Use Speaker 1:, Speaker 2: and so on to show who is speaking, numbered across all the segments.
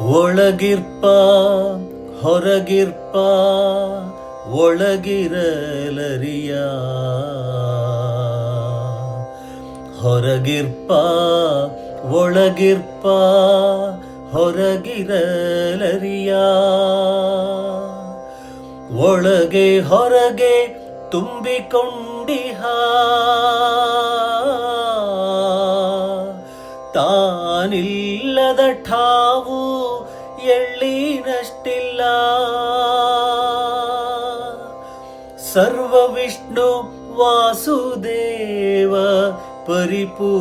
Speaker 1: ಒಳಗಿರ್ಪ ಹೊರಗಿರ್ಪ ಒಳಗಿರಲರಿಯ. ಹೊರಗಿರ್ಪ ಒಳಗಿರ್ಪ ಹೊರಗಿರಲರಿಯ. ಒಳಗೆ ಹೊರಗೆ ತುಂಬಿಕೊಂಡಿಹ. ತಾನಿಲ್ಲದ ಠಾವು ಎಳ್ಳಿನಷ್ಟಿಲ್ಲ ಸರ್ವ ವಿಷ್ಣು ವಾಸುದೇವ ಪರಿಪೂರ್ಣ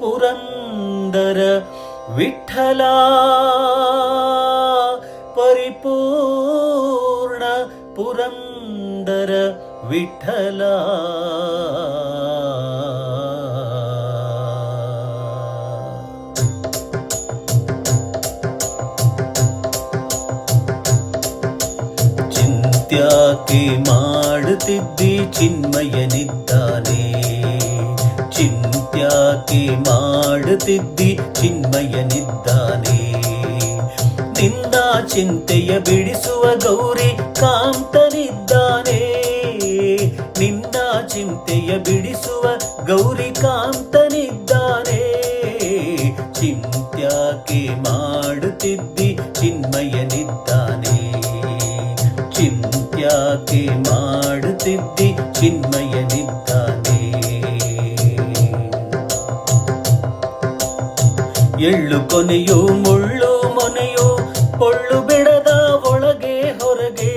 Speaker 1: ಪುರಂದರ ವಿಠಲ ಪರಿಪೂರ್ಣ ಪುರಂದರ ವಿಠಲ. ಚಿಂತ್ಯಾಕೆ ಮಾಡುತ್ತಿದ್ದಿ ಚಿನ್ಮಯನಿದ್ದಾನೆ. ಚಿಂತ್ಯಾಕೆ ಮಾಡುತ್ತಿದ್ದಿ ಚಿನ್ಮಯನಿದ್ದಾನೆ. ನಿಂದ ಚಿಂತೆಯ ಬಿಡಿಸುವ ಗೌರಿ ಕಾಂತನಿದ್ದಾನೆ. ನಿಂದ ಚಿಂತೆಯ ಬಿಡಿಸುವ ಗೌರಿ ಕಾಂತನಿದ್ದಾನೆ. ಚಿಂತ್ಯಾಕೆ ಮಾಡುತ್ತಿದ್ದಿ ಚಿನ್ಮಯನಿದ್ದಾನೆ. ಚಿಂತ್ಯಾಕೆ ಮಾಡುತ್ತಿದ್ದಿ, ಚಿನ್ಮಯನಿದ್ದಾನೆ. ಎಳ್ಳು ಕೊನೆಯು, ಮುಳ್ಳು ಮೊನೆಯೋ, ಪೊಳ್ಳು ಬಿಡದ ಒಳಗೆ, ಹೊರಗೆ.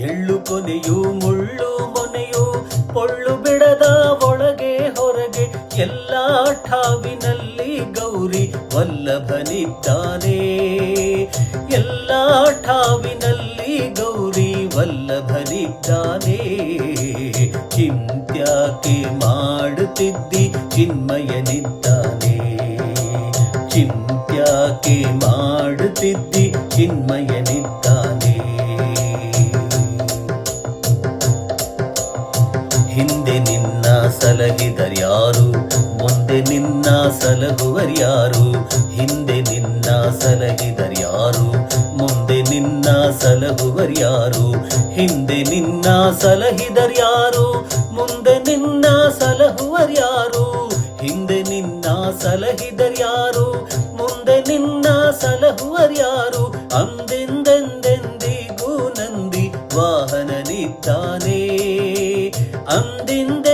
Speaker 1: ಎಳ್ಳು ಕೊನೆಯು, ಮುಳ್ಳು ಮೊನೆಯೋ, ಪೊಳ್ಳು ಬಿಡದ ಒಳಗೆ, ಹೊರಗೆ. ಎಲ್ಲ ಠಾವಿನಲ್ಲಿ ಗೌರಿ ವಲ್ಲಭನಿದ್ದಾನೆ. ಎಲ್ಲ ಠಾವಿನಲ್ಲಿ ಗೌರಿ ವಲ್ಲಭನಿದ್ದಾನೆ. ಚಿಂತ್ಯಾಕೆ ಮಾಡುತ್ತಿದ್ದಿ ಚಿನ್ಮಯನಿದ್ದಾನೆ. ಚಿಂತ್ಯಾಕೆ ಮಾಡುತ್ತಿದ್ದಿ ಚಿನ್ಮಯನಿದ್ದಾನೆ. ಹಿಂದೆ ನಿನ್ನ ಸಲಹಿದರ್ಯಾರು ಮುಂದೆ ನಿನ್ನ ಸಲಹುವರ್ಯಾರು ಹಿಂದೆ ನಿನ್ನ ಸಲಹಿದರ್ಯಾರು ಮುಂದೆ ನಿನ್ನ ಸಲಹುವರ್ಯಾರು ಹಿಂದೆ ನಿನ್ನ ಸಲಹಿದರ್ಯಾರು ಮುಂದೆ ನಿನ್ನ ಸಲಹುವರ್ಯಾರು ಹಿಂದೆ ನಿನ್ನ ಸಲಹಿದರ್ಯಾರು ಮುಂದೆ ನಿನ್ನ ಸಲಹುವರ್ಯಾರು ಅಂದೆಂದೆಂದೆಂದಿಗೂ ನಂದಿ ವಾಹನನಿದ್ದಾನೆ. ಅಂದಿಂದೆಂದೆಂದಿಗೂ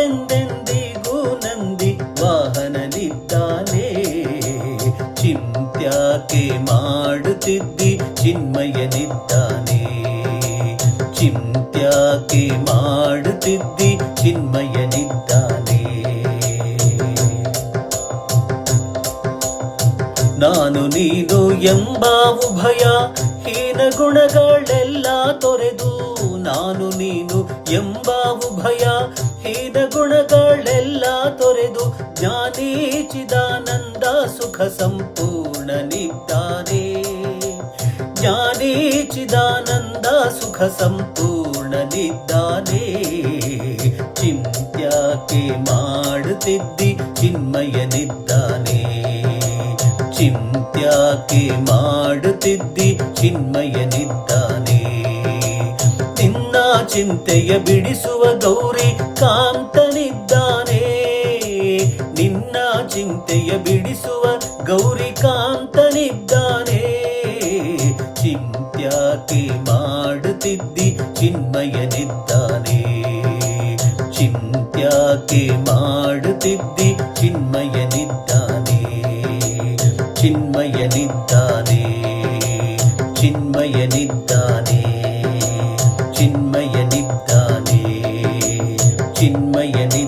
Speaker 1: ಚಿಂತ್ಯಾಕೆ ಮಾಡುತ್ತಿದ್ದಿ? ಚಿನ್ಮಯನಿದ್ದಾನೆ. ನಾನು ನೀನು ಎಂಬ ಉಭಯ ಹೀನ ಗುಣಗಳೆಲ್ಲ ತೊರೆದು, ನಾನು ನೀನು ಎಂಬ ಉಭಯ ಹೀನ ಗುಣಗಳೆಲ್ಲ ತೊರೆದು, ಜ್ಞಾನಿ ಚಿದಾನಂದ ಸುಖ ಸಂಪೂರ್ಣನಿದ್ದಾನೆ. ಜ್ಞಾನಿ ಚಿದಾನಂದ ಸುಖ ಸಂಪೂರ್ಣನಿದ್ದಾನೆ ಚಿಂತ್ಯಾಕೆ ಮಾಡುತ್ತಿದ್ದಿ ಚಿನ್ಮಯನಿದ್ದಾನೆ. ಚಿಂತ್ಯಾಕೆ ಮಾಡುತ್ತಿದ್ದಿ ಚಿನ್ಮಯನಿದ್ದಾನೆ. ನಿನ್ನ ಚಿಂತೆಯ ಬಿಡಿಸುವ ಗೌರಿ ಕಾಂತನಿದ್ದಾನೆ. ನಿನ್ನ ಚಿಂತೆಯ ಬಿಡಿಸುವ ಗೌರಿ ಮಾಡಿದ್ದಾನೆ ಚಿಂತ್ಯಾಕೆ ಮಾಡುತ್ತಿದ್ದಿ ಚಿನ್ಮಯನಿದ್ದಾನೆ ಚಿನ್ಮಯನಿದ್ದಾನೆ ಚಿನ್ಮಯನಿದ್ದಾನೆ ಚಿನ್ಮಯನಿದ್ದಾನೆ ಚಿನ್ಮಯನಿ